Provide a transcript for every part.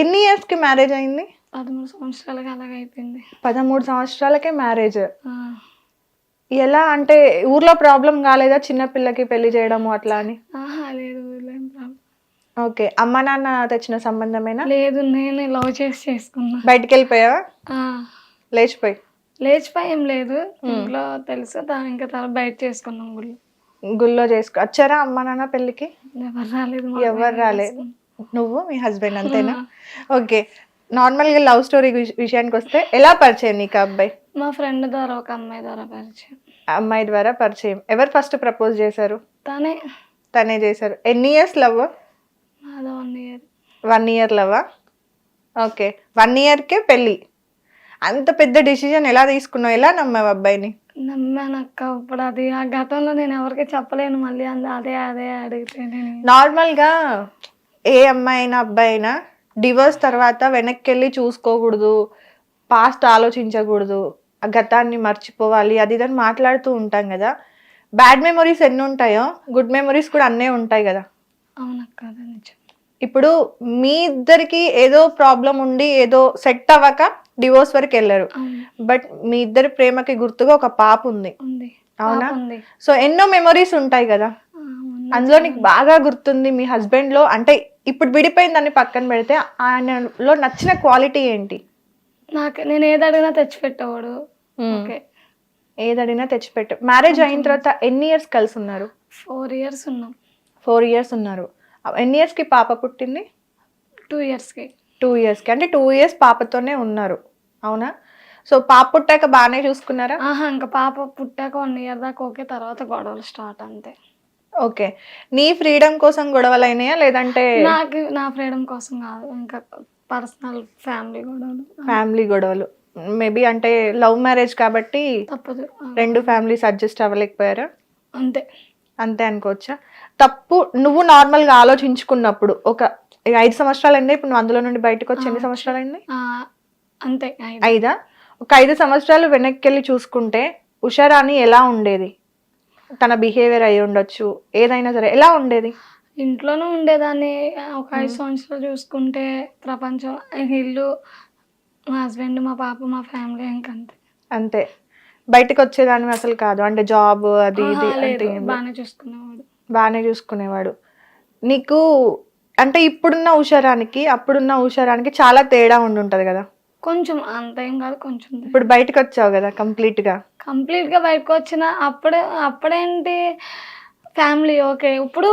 ఎన్ని ఇయర్స్కి మ్యారేజ్ అయింది? పదమూడు సంవత్సరాలకి అలాగ అయిపోయింది పదమూడు సంవత్సరాలకే మ్యారేజ్ ఎలా అంటే ఊర్లో ప్రాబ్లం కాలేదా? చిన్న పిల్లకి పెళ్ళి చేయడము అట్లా అని? ఆహా లేదు ఊర్లో ఏం ప్రాబ్లం ఓకే అమ్మ నాన్న తెచ్చిన సంబంధమేనా? లేదు నేను లవ్ చేసి చేసుకున్నా. బయటికి వెళ్ళిపోయావా? ఆ, లేచిపోయి? లేచిపోయి ఏం లేదు. ఇంట్లో తెలుసు దా- ఇంకా తర్వాత బయట చేసుకున్నాం గుళ్ళు. గుళ్ళో చేసుకో వచ్చారా అమ్మ నాన్న పెళ్ళికి? ఎవరు రాలేదు మా ఎవరు అబ్బాయి రాలేదు. చేసుకున్నాం. నువ్వు మీ హస్బెండ్ అంతేనా? ఓకే నార్మల్గా లవ్ స్టోరీ విషయానికి వస్తే ఎలా పరిచయం నీకు అబ్బాయి? మా ఫ్రెండ్ ద్వారా ఒక అమ్మాయి ద్వారా పరిచయం. అమ్మాయి ద్వారా పరిచయం. ఎవరు ఫస్ట్ ప్రపోజ్ చేశారు? తనే. తనే చేశారు. ఎన్ని years love one year one year లవా okay one ఇయర్కే పెళ్ళి. అంత పెద్ద డిసిజన్ ఎలా తీసుకున్నావు? ఎలా నమ్మావు అబ్బాయిని? నమ్మానక్క ఇప్పుడు అది ఆ గతంలో నేను ఎవరికి చెప్పలేను. మళ్ళీ అంద అదే అదే అడిగితే నార్మల్గా ఏ అమ్మాయి అయినా అబ్బాయి అయినా డివోర్స్ తర్వాత వెనక్కి వెళ్ళి చూసుకోకూడదు పాస్ట్ ఆలోచించకూడదు ఆ గతాన్ని మర్చిపోవాలి అది ఇదని మాట్లాడుతూ ఉంటాం కదా. బ్యాడ్ మెమొరీస్ ఎన్ని ఉంటాయో గుడ్ మెమొరీస్ కూడా అన్నే ఉంటాయి కదా. అవునక్క అదే నిజం. ఇప్పుడు మీ ఇద్దరికి ఏదో ప్రాబ్లం ఉండి ఏదో సెట్ అవ్వక డివోర్స్ వరకు వెళ్ళారు. బట్ మీ ఇద్దరి ప్రేమకి గుర్తుగా ఒక పాప ఉంది. ఉంది. అవునా? సో ఎన్నో మెమొరీస్ ఉంటాయి కదా. అందులో నీకు బాగా గుర్తుంది మీ హస్బెండ్లో అంటే ఇప్పుడు విడిపోయిందని పక్కన పెడితే ఆయనలో నచ్చిన క్వాలిటీ ఏంటి? నాకు నేను ఏది అడిగినా తెచ్చిపెట్టేవాడు. ఓకే. ఏదడినా తెచ్చిపెట్టు. మ్యారేజ్ అయిన తర్వాత ఎన్ని ఇయర్స్ కలిసి ఉన్నారు? ఫోర్ ఇయర్స్ ఉన్నాం. ఫోర్ ఇయర్స్ ఉన్నారు. ఎన్ని ఇయర్స్కి పాప పుట్టింది? టూ ఇయర్స్కి. టూ ఇయర్స్కి అంటే టూ ఇయర్స్ పాపతోనే ఉన్నారు. అవునా? సో పాప పుట్టాక బాగానే చూసుకున్నారా? ఆహా ఇంకా పాప పుట్టాక వన్ ఇయర్ దాకా ఓకే తర్వాత గొడవలు స్టార్ట్ అంతే. ఓకే. నీ ఫ్రీడమ్ కోసం గొడవలు అయినాయా లేదంటే నాకు నా ఫ్రీడమ్ కోసం కాదు. ఇంకా పర్సనల్ ఫ్యామిలీ గొడవలు. ఫ్యామిలీ గొడవలు. మేబీ అంటే లవ్ మ్యారేజ్ కాబట్టి తప్పదు. రెండు ఫ్యామిలీస్ అడ్జస్ట్ అవ్వలేకపోయారా? అంతే. అంతే అనుకోవచ్చా? తప్పు నువ్వు నార్మల్గా ఆలోచించుకున్నప్పుడు ఒక ఐదు సంవత్సరాలు అయింది ఇప్పుడు నువ్వు అందులో నుండి బయటకు వచ్చి ఎన్ని సంవత్సరాలు అయింది అంతే ఐదు. ఐదా? ఒక ఐదు సంవత్సరాలు వెనక్కి వెళ్ళి చూసుకుంటే ఉషారాణి ఎలా ఉండేది? తన బిహేవియర్ అయి ఉండొచ్చు ఏదైనా సరే. ఎలా ఉండేది? ఇంట్లోనే ఉండేదాన్ని. ఒక ఐదు సంవత్సరాలు చూసుకుంటే ప్రపంచం ఇల్లు మా హస్బెండ్ మా పాప మా ఫ్యామిలీ ఇంకంతే. అంతే. బయటకు వచ్చేదాన్ని అసలు కాదు. అంటే జాబ్ అది ఇది అంటే బాగానే చూసుకునేవాడు. బాగానే చూసుకునేవాడు. నీకు అంటే ఇప్పుడున్న ఉషారానికి అప్పుడున్న ఉషారానికి చాలా తేడా ఉండి ఉంటది కదా? కొంచెం అంత ఏం కాదు కొంచెం ఇప్పుడు బయటకు వచ్చావు కదా కంప్లీట్గా కంప్లీట్గా బయటకు వచ్చిన అప్పుడే అప్పుడేంటి ఫ్యామిలీ ఓకే. ఇప్పుడు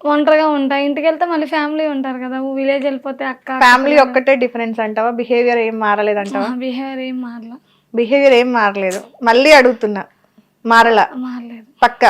ఒంటరిగా ఉంటా. ఇంటికి వెళ్తే మళ్ళీ ఫ్యామిలీ ఉంటారు కదా. విలేజ్ వెళ్ళిపోతే అక్క ఫ్యామిలీ ఒక్కటే డిఫరెన్స్ అంటావా? బిహేవియర్ ఏం మారలేదంటావా బిహేవియర్ ఏం మారలా. బిహేవియర్ ఏం మారలేదు. మళ్ళీ అడుగుతున్నా. మారలా. మారలేదు. పక్క.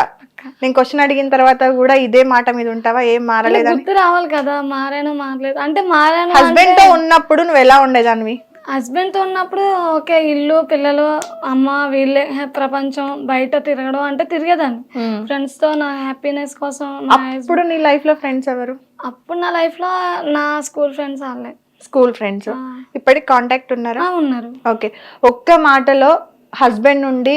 నేను క్వశ్చన్ అడిగిన తర్వాత కూడా ఇదే మాట మీద ఉంటావా? ఏం మారలేదని? గుర్తు రావాలి కదా. మారాను మారలేదు. అంటే మారాను హస్బెండ్తో ఉన్నప్పుడు నువ్వు ఎలా ఉండేదానివి? హస్బెండ్తో ఉన్నప్పుడు ఓకే ఇల్లు పిల్లలు అమ్మ వీళ్ళే ప్రపంచం బయట తిరగడం అంటే తిరిగేదాన్ని. ఫ్రెండ్స్తో నా హ్యాపీనెస్ కోసం నా అప్పుడు నీ లైఫ్లో ఫ్రెండ్స్ ఎవరు? అప్పుడు నా లైఫ్లో నా స్కూల్ ఫ్రెండ్స్ వాళ్ళే. School friends. ఇప్పటికి కాంటాక్ట్ ఉన్నారా? ఉన్నారు. ఓకే. ఒక్క మాటలో హస్బెండ్ నుండి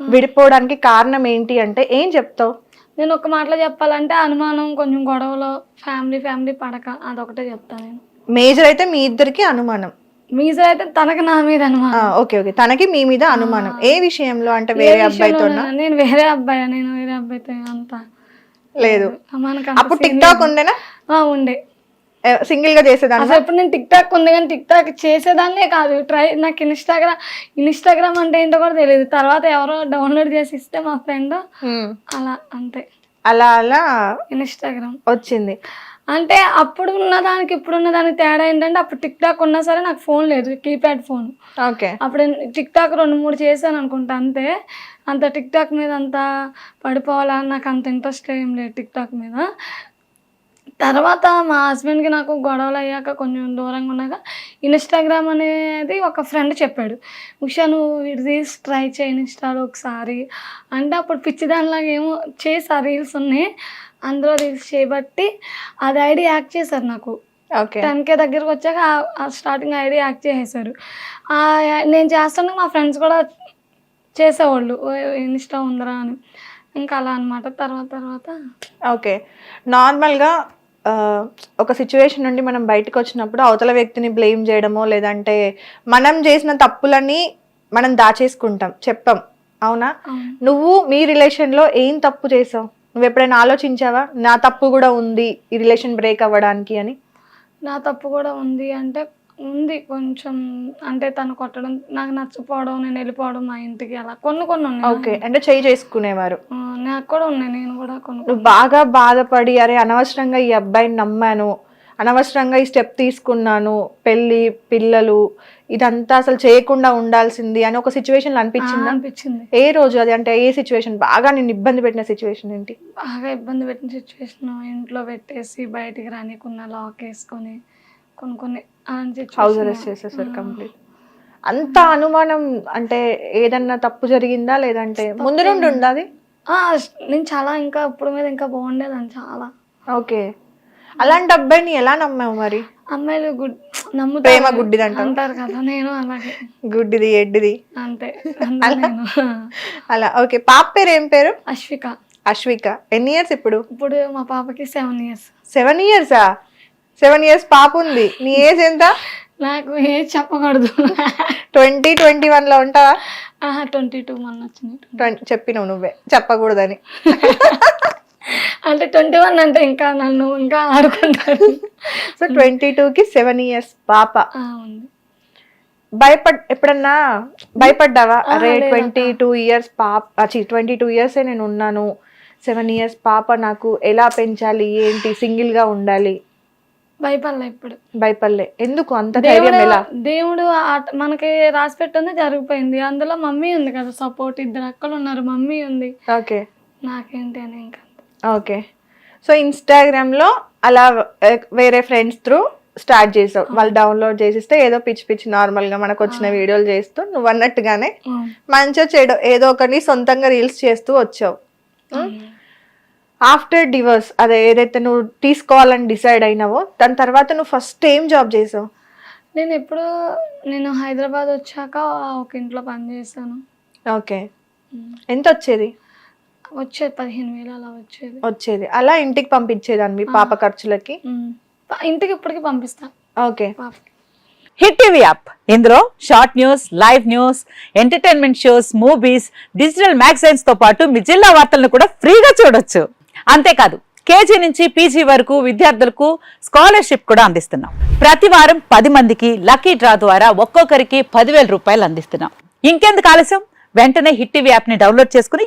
విడిపోవడానికి కారణం ఏంటి అంటే ఏం చెప్తావు? నేను ఒక మాటలో చెప్పాలంటే అనుమానం కొంచెం గొడవలు ఫ్యామిలీ ఫ్యామిలీ పడక అదొకటే చెప్తాను నేను. మేజర్ అయితే మీ ఇద్దరికి అనుమానం. మీజర్ అయితే తనకి నా మీద అనుమానం. Okay okay. తనకి మీ మీద అనుమానం. ఏ విషయంలో? అంటే వేరే అబ్బాయితో నేను వేరే అబ్బాయి? నేను వేరే అబ్బాయితో అంత లేదు. అప్పుడు టిక్ టాక్ ఉండేనా ఆ, ఉండే. సింగిల్గా చేసేదాన్ని? అసలు ఇప్పుడు నేను టిక్ టాక్ ఉంది కానీ టిక్ టాక్ చేసేదాన్నే కాదు. ట్రై నాకు ఇన్స్టాగ్రామ్ ఇన్స్టాగ్రామ్ అంటే ఏంటో కూడా తెలియదు తర్వాత ఎవరో డౌన్లోడ్ చేసి ఇస్తే మా ఫ్రెండ్ అలా అంతే. అలా అలా ఇన్స్టాగ్రామ్. వచ్చింది. అంటే అప్పుడు ఉన్న దానికి ఇప్పుడు ఉన్న దానికి తేడా ఏంటంటే అప్పుడు టిక్ టాక్ ఉన్నా సరే నాకు ఫోన్ లేదు కీప్యాడ్ ఫోన్. ఓకే. అప్పుడు టిక్ టాక్ రెండు మూడు చేశాను అనుకుంటా అంతే. అంత టిక్ టాక్ మీద అంత పడిపోవాలని నాకు అంత ఇంట్రెస్ట్ ఏం లేదు టిక్ టాక్ మీద. తర్వాత మా హస్బెండ్కి నాకు గొడవలు అయ్యాక కొంచెం దూరంగా ఉన్నాక ఇన్స్టాగ్రామ్ అనేది ఒక ఫ్రెండ్ చెప్పాడు ఉషా నువ్వు రీల్స్ ట్రై చేయి ఇన్స్టాలో ఒకసారి. అంటే అప్పుడు పిచ్చి దానిలాగా ఏమో చేసా రీల్స్ ఉన్నాయి. అందులో రీల్స్ చేయబట్టి అది ఐడి యాక్ట్ చేశారు నాకు. ఓకే. టెన్ కే దగ్గరకు వచ్చాక ఆ స్టార్టింగ్ ఐడి యాక్ట్ చేసేసారు నేను చేస్తుంటే మా ఫ్రెండ్స్ కూడా చేసేవాళ్ళు. "ఓ, ఇన్స్టా ఉందిరా అని. ఇంకా అలా అనమాట తర్వాత తర్వాత. ఓకే. నార్మల్గా ఒక సిచ్యువేషన్ నుండి మనం బయటకు వచ్చినప్పుడు అవతల వ్యక్తిని బ్లేమ్ చేయడమో లేదంటే మనం చేసిన తప్పులని మనం దాచేసుకుంటాం. చెప్పం. అవును. నువ్వు మీ రిలేషన్లో ఏం తప్పు చేసావు? నువ్వు ఎప్పుడైనా ఆలోచించావా? నా తప్పు కూడా ఉంది ఈ రిలేషన్ బ్రేక్ అవ్వడానికి అని? నా తప్పు కూడా ఉంది అంటే ఉంది కొంచెం. అంటే తను కొట్టడం నాకు నచ్చపోవడం నేను వెళ్ళిపోవడం మా ఇంటికి అలా కొన్ని కొన్ని ఉన్నాయి. ఓకే అంటే చేయి చేసుకునేవారు. నాకు కూడా ఉన్నాయి నేను కూడా కొన్ని నువ్వు బాగా బాధపడి అరే అనవసరంగా ఈ అబ్బాయిని నమ్మాను అనవసరంగా ఈ స్టెప్ తీసుకున్నాను పెళ్ళి పిల్లలు ఇదంతా అసలు చేయకుండా ఉండాల్సింది అని ఒక సిచ్యువేషన్ అనిపించిందా? అనిపించింది. ఏ రోజు అది? అంటే ఏ సిచ్యువేషన్ బాగా నేను ఇబ్బంది పెట్టిన సిచ్యువేషన్ ఏంటి? బాగా ఇబ్బంది పెట్టిన సిచ్యువేషన్ ఇంట్లో పెట్టేసి బయటికి రానికున్న లాక్ వేసుకొని కొన్ని కొన్ని హౌస్ అరెస్ట్ చేసేసారు కంప్లీట్ అంత అనుమానం అంటే ఏదన్నా తప్పు జరిగిందా లేదంటే? ముందు నుండి ఆ, నేను చాలా ఇంకా ఇప్పుడు మీద ఇంకా బాగుండేదాన్ని చాలా. ఓకే. అలాంటి అబ్బాయిని ఎలా నమ్మావు మరి? అమ్మాయిలు గుడ్ నమ్ముతారు ప్రేమ గుడ్డిదంటావు. అంటారు కదా నేను అలాగే. గుడ్డిది ఎడ్డిది? అంతే. అలా ఓకే. పాప పేరు ఏం పేరు? అశ్విక. అశ్విక. ఎన్ని ఇయర్స్ ఇప్పుడు? ఇప్పుడు మా పాపకి సెవెన్ ఇయర్స్. సెవెన్ ఇయర్సా? సెవెన్ ఇయర్స్ పాప ఉంది. నీ ఏజ్ ఎంత? నాకు ఏం చెప్పకూడదు. ట్వంటీ ట్వంటీ వన్లో ఉంటావా ట్వంటీ టూ మొన్న వచ్చింది. ట్వంటీ చెప్పినావు నువ్వే. చెప్పకూడదని. అంటే ట్వంటీ వన్ అంటే ఇంకా నన్ను ఇంకా ఆడుకుంటారు. సో ట్వంటీ కి సెవెన్ ఇయర్స్ పాప. భయపడ్ ఎప్పుడన్నా భయపడ్డావా? అరే. ట్వంటీ టూ ఇయర్స్ పాప ట్వంటీ టూ ఇయర్స్ నేను ఉన్నాను. సెవెన్ ఇయర్స్ పాప నాకు ఎలా పెంచాలి? ఏంటి? సింగిల్గా ఉండాలి. భయపడలే ఇప్పుడు. భయపడలే. ఎందుకు? అంత ధైర్యం దేవుడు ఎలా? దేవుడు ఆట- మనకి రాసి పెట్టింది జరిగిపోయింది. అందులో మమ్మీ ఉంది కదా సపోర్ట్ ఇద్దరు అక్కలు ఉన్నారు మమ్మీ ఉంది. ఓకే. నాకేంటి అని ఇంకా ఓకే. సో ఇన్స్టాగ్రామ్లో అలా వేరే ఫ్రెండ్స్ త్రూ స్టార్ట్ చేసావు. వాళ్ళు డౌన్లోడ్ చేసిస్తే ఏదో పిచ్చి పిచ్చి నార్మల్గా మనకు వచ్చిన వీడియోలు చేస్తూ నువ్వు అన్నట్టుగానే మంచిగా చెడు ఏదో ఒకటి సొంతంగా రీల్స్ చేస్తూ వచ్చావు. ఆఫ్టర్ డివర్స్ అదే ఏదైతే నువ్వు తీసుకోవాలని డిసైడ్ అయినావో దాని తర్వాత నువ్వు ఫస్ట్ ఏం జాబ్ చేసావు? నేను ఎప్పుడు నేను హైదరాబాద్ వచ్చాక ఒక ఇంట్లో పని చేశాను. ఓకే. ఎంత వచ్చేది? వచ్చేది పదిహేను వేలు అలా వచ్చేది. వచ్చేది. అలా ఇంటికి పంపించేదాన్ని మీ పాప ఖర్చులకి? ఇంటికి ఇప్పటికి పంపిస్తా. ఓకే. Hit TV app. ఇందులో short news live news entertainment shows movies digital మ్యాగజైన్స్తో పాటు మీ జిల్లా వార్తలను కూడా ఫ్రీగా చూడొచ్చు. అంతేకాదు కేజీ నుంచి పీజీ వరకు విద్యార్థులకు స్కాలర్షిప్ కూడా అందిస్తున్నాం. ప్రతి వారం పది మందికి లక్కీ డ్రా ద్వారా ఒక్కొక్కరికి పదివేల రూపాయలు అందిస్తున్నాం. ఇంకెందుకు ఆలస్యం? వెంటనే హిట్ టీవీ యాప్ని డౌన్లోడ్ చేసుకుని